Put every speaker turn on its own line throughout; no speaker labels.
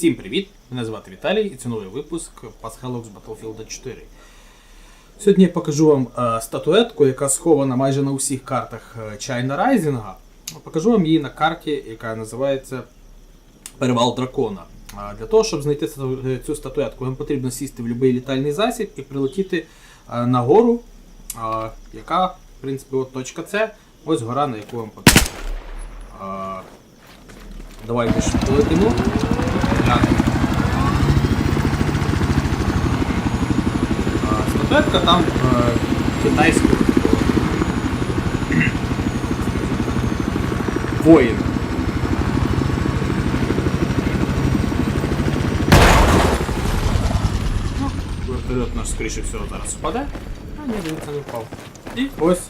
Всім привіт! Мене звати Віталій і це новий випуск Pascalux Battlefield 4. Сьогодні я покажу вам е, статуетку, яка схована майже на усіх картах е, China Rising. Покажу вам її на карті, яка називається Перевал Дракона. Для того, щоб знайти е, цю статуетку, вам потрібно сісти в будь-який літальний засіб і прилетіти е, на гору, е, яка, в принципі, от точка С, ось гора, на яку вам потрібно. Е, Давайте ж полетимо. Глянемо. А, Статуетка там е, китайського воїн. Ну, Вертольот наш, скоріше всього, зараз впаде. А ні, дивіться, не впав. І ось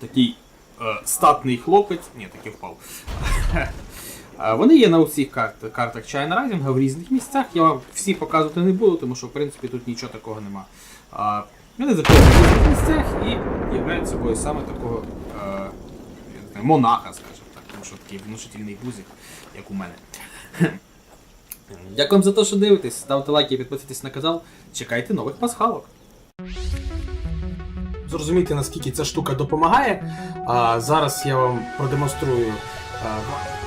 такий е, статний хлопець. Ні, таки впав. Е, Вони є на усіх карт, картах China Rising в різних місцях. Я вам всі показувати не буду, тому що в принципі тут нічого такого нема. Вони знаходяться в різних місцях і являють собою саме такого е, монаха, скажімо так, тому що такий внушительний гузик, як у мене. Дякую за те, що дивитесь. Ставте лайки, підписуйтесь на канал. Чекайте нових пасхалок. Зрозуміти, наскільки ця штука допомагає. А, зараз я вам продемонструю. А,